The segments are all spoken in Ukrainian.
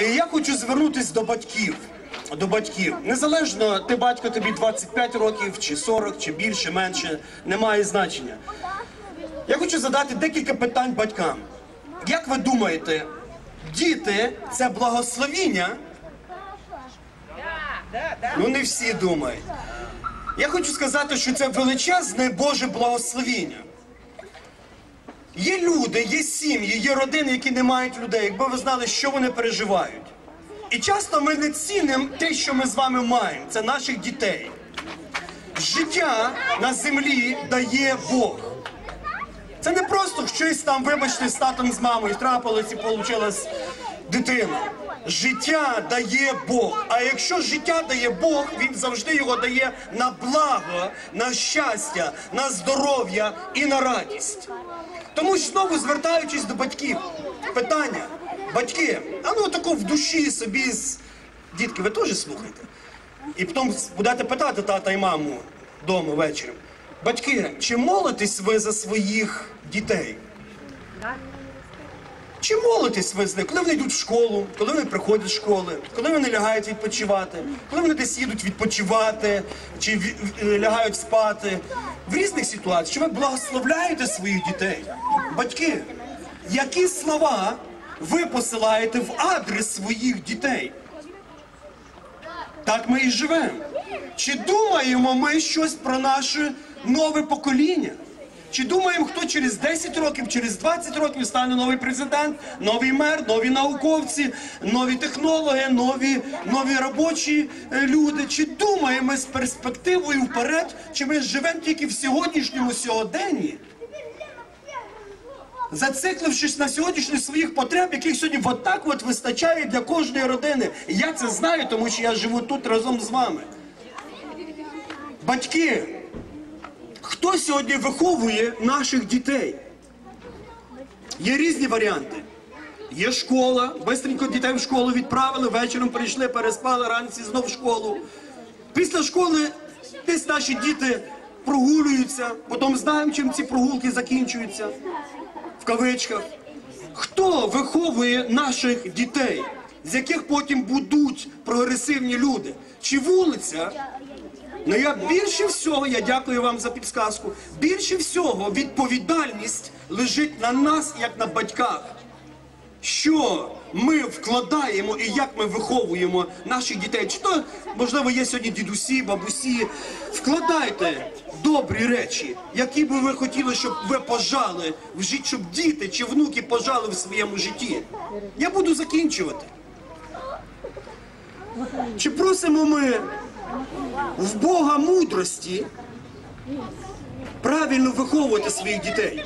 Я хочу звернутися до батьків. До батьків. Незалежно, ти батько тобі 25 років, чи 40, чи більше, менше, немає значення. Я хочу задати декілька питань батькам. Як ви думаєте, діти це благословіння? Ну, не всі думають. Я хочу сказати, що це величезне Боже благословіння. Є люди, є сім'ї, є родини, які не мають людей, якби ви знали, що вони переживають. І часто ми не цінимо те, що ми з вами маємо. Це наших дітей. Життя на землі дає Бог. Це не просто щось там, вибачте, з татом з мамою трапилось і вийшла дитина. Життя дає Бог. А якщо життя дає Бог, він завжди його дає на благо, на щастя, на здоров'я і на радість. Тому знову звертаючись до батьків, питання, батьки, а ну тако в душі собі з дітки, ви теж слухайте. І потім будете питати тата і маму вдома ввечері. Батьки, чи молитесь ви за своїх дітей? Чи молитесь ви з них, коли вони йдуть в школу, коли вони приходять з школи, коли вони лягають відпочивати, коли вони десь їдуть відпочивати, чи е, лягають спати, в різних ситуаціях, чи ви благословляєте своїх дітей? Батьки, які слова ви посилаєте в адрес своїх дітей? Так ми і живемо. Чи думаємо ми щось про наше нове покоління? Чи думаємо, хто через 10 років, через 20 років стане новий президент, новий мер, нові науковці, нові технологи, нові, нові робочі е, люди? Чи думаємо з перспективою вперед, чи ми живемо тільки в сьогоднішньому сьогоденні? Зациклившись на сьогоднішніх своїх потреб, яких сьогодні отак от вистачає для кожної родини. Я це знаю, тому що я живу тут разом з вами. Батьки, хто сьогодні виховує наших дітей? Є різні варіанти. Є школа, бистренько дітей в школу відправили, вечором прийшли, переспали, ранці знов в школу. Після школи десь наші діти прогулюються, потім знаємо, чим ці прогулки закінчуються в кавичках. Хто виховує наших дітей, з яких потім будуть прогресивні люди? Чи вулиця? Ну я більше всього, я дякую вам за підсказку. Більше всього відповідальність лежить на нас, як на батьках. Що ми вкладаємо і як ми виховуємо наших дітей? Чи то, можливо, є сьогодні дідусі, бабусі. Вкладайте добрі речі, які би ви хотіли, щоб ви пожали в житті, щоб діти чи внуки пожали в своєму житті. Я буду закінчувати. Чи просимо ми в Бога мудрості правильно виховувати своїх дітей?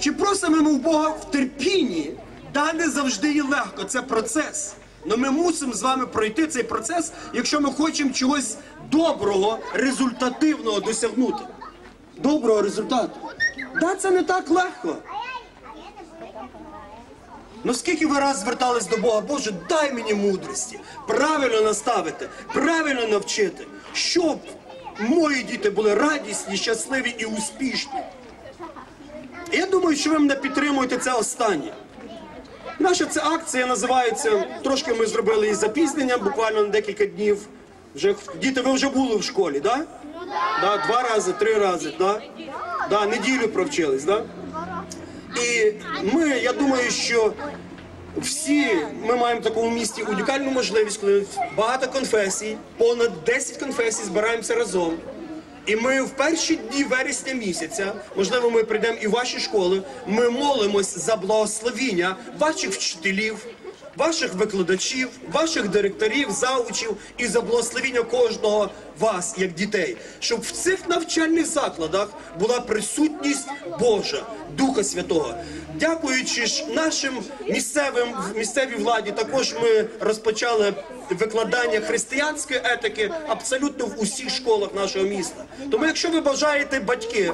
Чи просимо в Бога в терпінні? Да, не завжди є легко, це процес. Але ми мусимо з вами пройти цей процес, якщо ми хочемо чогось доброго, результативного досягнути. Доброго результату. Да, це не так легко. Ну скільки ви раз звертались до Бога, Боже, дай мені мудрості, правильно наставити, правильно навчити, щоб мої діти були радісні, щасливі і успішні. Я думаю, що ви мене підтримуєте це останнє. Наша ця акція називається, трошки ми зробили її запізнення, буквально на декілька днів. Вже, діти, ви вже були в школі, так? Да? Да, два рази, три рази, да? Да, неділю провчились, да? І ми, я думаю, що всі ми маємо в такому місті унікальну можливість, коли багато конфесій, понад 10 конфесій збираємося разом. І ми в перші дні вересня місяця, можливо, ми прийдемо і в ваші школи. Ми молимось за благословіння ваших вчителів, ваших викладачів, ваших директорів, заучів і за благословіння кожного вас, як дітей, щоб в цих навчальних закладах була присутність Божа, Духа Святого. Дякуючи ж нашим місцевим місцевій владі, також ми розпочали викладання християнської етики абсолютно в усіх школах нашого міста. Тому, якщо ви бажаєте батьки,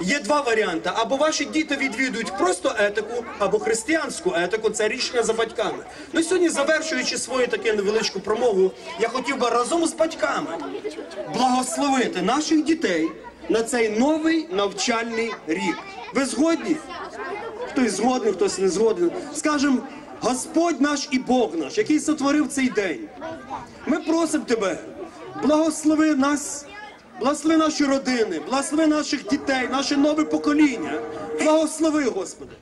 є два варіанти: або ваші діти відвідують просто етику, або християнську етику. Це рішення за батьками. Ну сьогодні, завершуючи свою таку невеличку промову, я хотів би разом з батьками благословити наших дітей на цей новий навчальний рік. Ви згодні? Хтось згоден, хтось не згоден. Скажем, Господь наш і Бог наш, який сотворив цей день. Ми просимо тебе, благослови нас, благослови наші родини, благослови наших дітей, наше нове покоління. Благослови, Господи.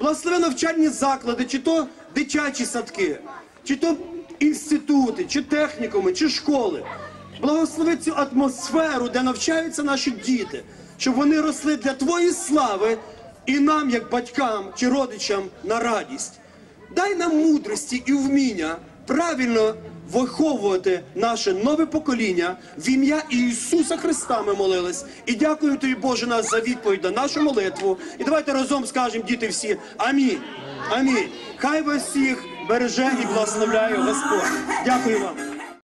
Благослови навчальні заклади, чи то дитячі садки, чи то інститути, чи технікуми, чи школи. Благослови цю атмосферу, де навчаються наші діти, щоб вони росли для Твоєї слави і нам, як батькам чи родичам, на радість. Дай нам мудрості і вміння правильно виховувати наше нове покоління в ім'я Ісуса Христа. Ми молились. І дякую тобі, Боже, нас за відповідь на нашу молитву. І давайте разом скажемо, діти всі, амінь. Амінь. Хай вас всіх береже і благословляє Господь. Дякую вам.